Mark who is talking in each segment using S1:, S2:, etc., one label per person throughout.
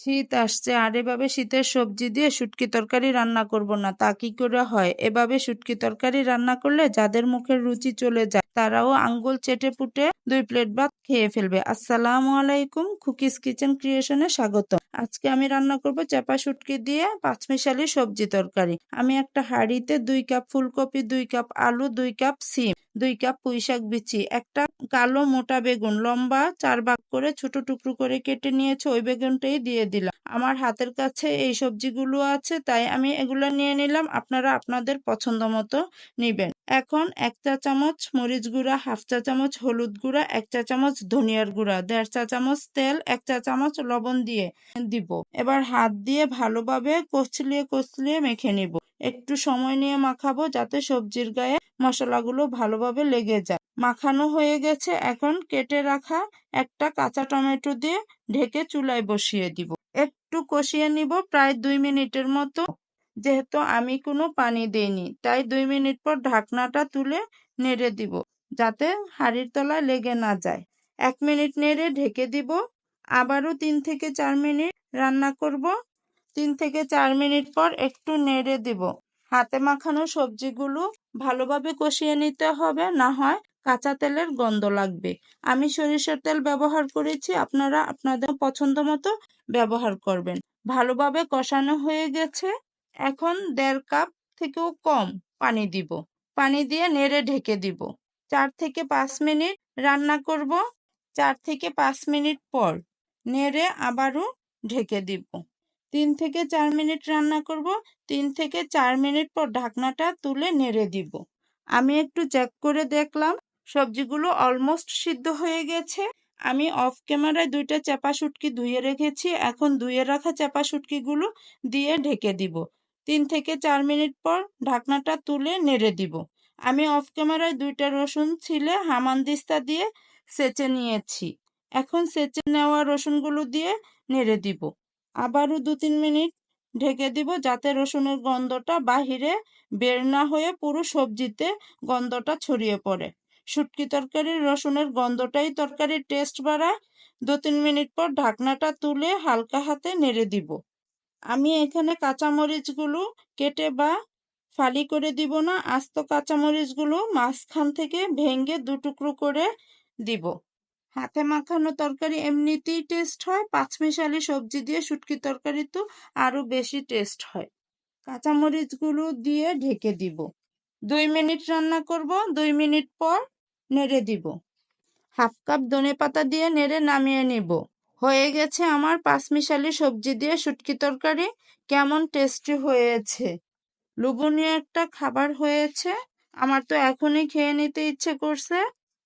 S1: শীত আসছে, আর এভাবে শীতের সবজি দিয়ে শুটকি তরকারি রান্না করব না। তা কি করে হয়? এভাবে শুটকি তরকারি রান্না করলে যাদের মুখের রুচি চলে যায়, তারাও আঙ্গুল চেটে পুটে দুই প্লেট ভাত খেয়ে ফেলবে। আসসালামু আলাইকুম, কুকিজ কিচেন ক্রিয়েশনে স্বাগত আজকে আমি রান্না করব চাপা শুটকি দিয়ে পাঁচমিশালি সবজি তরকারি। আমি একটা হাঁড়িতে দুই কাপ ফুলকপি, দুই কাপ আলু, দুই কাপ সিম। দুই কাপ পুঁইশাক বিচি, একটা কালো মোটা বেগুন, লম্বা চার ভাগ করে ছোট টুকরো করে কেটে নিয়েছে, ওই বেগুনটাই দিয়ে দিলাম। আমার হাতের কাছে এই সবজিগুলো আছে, তাই আমি এগুলো নিয়ে নিলাম, আপনারা আপনাদের পছন্দ মতো নিবেন। এখন এক চা চামচ মরিচ গুঁড়া, হাফ চা চামচ হলুদ গুঁড়া, এক চা চামচ ধনিয়ার গুঁড়া, দেড় চা চামচ তেল, এক চা চামচ লবণ দিয়ে দিব। এবার হাত দিয়ে ভালোভাবে কচলিয়ে কচলিয়ে মেখে নিব। একটু সময় নিয়ে মাখাবো যাতে সবজির গায়ে মশলাগুলো ভালোভাবে লেগে যায়। মাখানো হয়ে গেছে, এখন কেটে রাখা একটা কাঁচা টমেটো দিয়ে ঢেকে চুলায় বসিয়ে দিব। একটু কষিয়ে নিব প্রায় দুই মিনিটের মতো। যেহেতু আমি কোনো পানি দেইনি, তাই দুই মিনিট পর ঢাকনাটা তুলে নেড়ে দিব, যাতে হাড়ির তলায় লেগে না যায়। এক মিনিট নেড়ে ঢেকে দিব। আবারও তিন থেকে চার মিনিট রান্না করব। তিন থেকে চার মিনিট পর একটু নেড়ে দিব। হাতে মাখানো সবজিগুলো ভালোভাবে কষিয়ে নিতে হবে, না হয় কাঁচা তেলের গন্ধ লাগবে। আমি সরিষার তেল ব্যবহার করেছি, আপনারা আপনাদের পছন্দ মতো ব্যবহার করবেন। ভালোভাবে কষানো হয়ে গেছে। এখন দেড় কাপ থেকেও কম পানি দিব। পানি দিয়ে নেড়ে ঢেকে দিব। চার থেকে পাঁচ মিনিট রান্না করব। চার থেকে পাঁচ মিনিট পর নেড়ে আবারও ঢেকে দিব। তিন থেকে চার মিনিট রান্না করব, তিন থেকে চার মিনিট পর ঢাকনাটা তুলে নেড়ে দিব। আমি একটু চেক করে দেখলাম, সবজিগুলো অলমোস্ট সিদ্ধ হয়ে গেছে। আমি অফ ক্যামেরায় দুইটা চাপা শুটকি ধুয়ে রেখেছি, এখন ধুয়ে রাখা চাপা শুটকিগুলো দিয়ে ঢেকে দিব। তিন থেকে চার মিনিট পর ঢাকনাটা তুলে নেড়ে দিব। আমি অফ ক্যামেরায় দুইটা রসুন ছিলে হামানদিস্তা দিয়ে সেচে নিয়েছি। এখন সেচে নেওয়া রসুনগুলো দিয়ে নেড়ে দিব। আবারও দু তিন মিনিট ঢেকে দিব যাতে রসুনের গন্ধটা বাহিরে বের না হয়ে পুরো সবজিতে গন্ধটা ছড়িয়ে পড়ে। শুটকি তরকারির রসুনের গন্ধটাই তরকারির টেস্ট বাড়ায় দু তিন মিনিট পর ঢাকনাটা তুলে হালকা হাতে নেড়ে দিব। আমি এখানে কাঁচামরিচগুলো কেটে বা ফালি করে দিব না, আস্ত কাঁচামরিচগুলো মাঝখান থেকে ভেঙে দু টুকরো করে দিব। হাতে মাখানো তরকারি এমনিতেই টেস্ট হয়, পাঁচমিশালি সবজি দিয়ে শুটকি তরকারি তো আরও বেশি টেস্ট হয়। কাঁচামরিচগুলো দিয়ে ঢেকে দিব। দুই মিনিট রান্না করব, দুই মিনিট পর নেড়ে দিব। হাফ কাপ ধনে পাতা দিয়ে নেড়ে নামিয়ে নিব। হয়ে গেছে আমার পাঁচমিশালি সবজি দিয়ে শুটকি তরকারি। কেমন টেস্টি হয়েছে? লোভনীয় একটা খাবার হয়েছে। আমার তো এখনই খেয়ে নিতে ইচ্ছে করছে।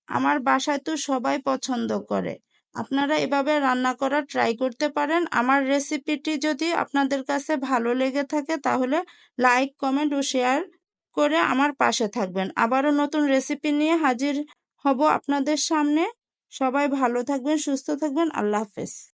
S1: আমার বাসায় তো সবাই পছন্দ করে। আপনারা এভাবে রান্না করা ট্রাই করতে পারেন। আমার রেসিপিটি যদি আপনাদের কাছে ভালো লেগে থাকে, তাহলে লাইক কমেন্ট ও শেয়ার করে আমার পাশে থাকবেন। আবারও নতুন রেসিপি নিয়ে হাজির হব আপনাদের সামনে। সবাই ভালো থাকবেন, সুস্থ থাকবেন। আল্লাহ হাফেজ।